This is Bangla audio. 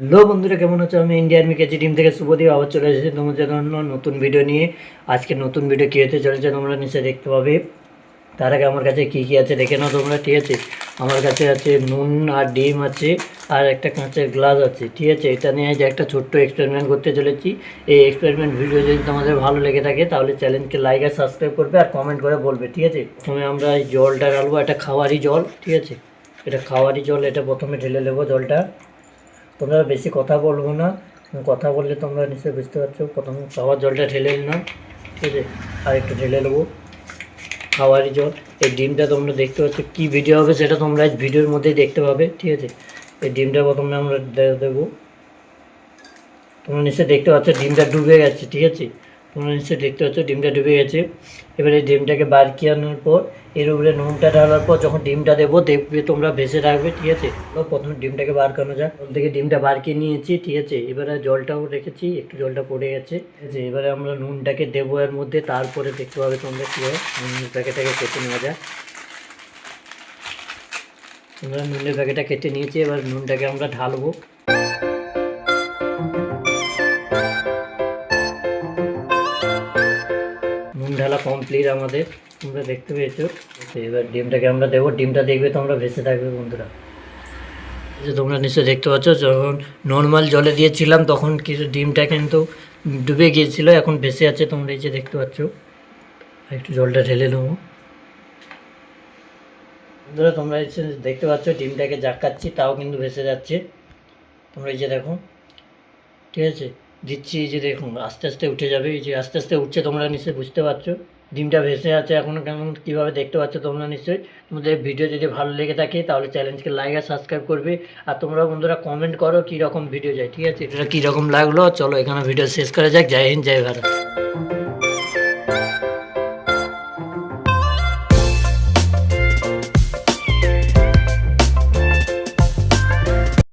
হ্যালো বন্ধুরা, কেমন আছো? আমি ইন্ডিয়ান মিকেজি টিম থেকে শুভদীপ আবার চলে এসেছি তোমাদের জন্য নতুন ভিডিও নিয়ে। আজকে নতুন ভিডিও কী হতে চলেছে তোমরা নিশ্চয়ই দেখতে পাবে। তার আগে আমার কাছে কী কী আছে দেখে নাও তোমরা, ঠিক আছে? আমার কাছে আছে নুন আর ডিম আছে, আর একটা কাঁচের গ্লাস আছে, ঠিক আছে? এটা নিয়ে যে একটা ছোট্ট এক্সপেরিমেন্ট করতে চলেছি। এই এক্সপেরিমেন্ট ভিডিও যদি তোমাদের ভালো লেগে থাকে, তাহলে চ্যানেলকে লাইক আর সাবস্ক্রাইব করবে আর কমেন্ট করে বলবে, ঠিক আছে? প্রথমে আমরা এই জলটা ঢালবো, এটা খাওয়ারই জল, ঠিক আছে? এটা খাওয়ারই জল, এটা প্রথমে ঢেলে নেব জলটা। তোমরা বেশি কথা বলব না। কথা বললে তোমরা নিশ্চয়ই বুঝতে পারছ। প্রথম খাওয়ার জলটা ঢেলে নিলাম। ঠিক আছে? আর একটু ঢেলে নেব। খাওয়ারই জল। এই ডিমটা তোমরা দেখতে পাচ্ছ কী ভিডিও হবে সেটা তোমরা ভিডিওর মধ্যেই দেখতে পাবে। ঠিক আছে? এই ডিমটা প্রথমে আমরা দেবো। তোমরা নিশ্চয়ই দেখতে পাচ্ছ, ডিমটা ডুবে গেছে। ঠিক আছে? তোমরা নিশ্চয়ই দেখতে পাচ্ছ, ডিমটা ডুবে গেছে। এবারে ডিমটাকে বার কি আনার পর, এর উপরে নুনটা ঢালার পর যখন ডিমটা দেবো, দেখবে তোমরা ভেসে রাখবে ঠিক আছে? প্রথমে ডিমটাকে বার করানো যাক। জল থেকে ডিমটা বার নিয়েছি, ঠিক আছে? এবারে জলটাও রেখেছি, একটু জলটা পড়ে গেছে, ঠিক আছে? এবারে আমরা নুনটাকে দেবো এর মধ্যে, তারপরে দেখতে পাবে তোমরা কী হয়, নুনের প্যাকেটটাকে কেটে নেওয়া যায় আমরা নুনের প্যাকেটটা কেটে নিয়েছি, এবার নুনটাকে আমরা ঢালবো। ঢালা কমপ্লিট আমাদের। তোমরা দেখতে পেয়েছ। তো এবার ডিমটাকে আমরা দেবো। ডিমটা দেখবে তোমরা, ভেসে থাকবে বন্ধুরা। যে তোমরা নিশ্চয়ই দেখতে পাচ্ছ, যখন নর্মাল জলে দিয়েছিলাম, তখন কিছু ডিমটা কিন্তু ডুবে গিয়েছিল। এখন ভেসে আছে তোমরা এই যে দেখতে পাচ্ছ। একটু জলটা ঢেলে নেব। বন্ধুরা, তোমরা দেখতে পাচ্ছ, ডিমটাকে জাকাচ্ছি তাও কিন্তু ভেসে যাচ্ছে। তোমরা এই যে দেখো। ঠিক আছে? দিচ্ছি এই যে দেখুন, আস্তে আস্তে উঠে যাবে, এই যে আস্তে আস্তে উঠছে তোমরা নিশ্চয়ই বুঝতে পারছ। ডিমটা ভেসে আছে এখন, কেমন, কীভাবে দেখতে পাচ্ছ তোমরা নিশ্চয়ই। তোমাদের ভিডিও যদি ভালো লেগে থাকে তাহলে চ্যানেলকে লাইক আর সাবস্ক্রাইব করবে। আর তোমরা বন্ধুরা কমেন্ট করো কীরকম ভিডিও যায়, ঠিক আছে? এটা কীরকম লাগল? চলো এখানে ভিডিও শেষ করা যাক। জয় হিন্দ, জয় ভারত।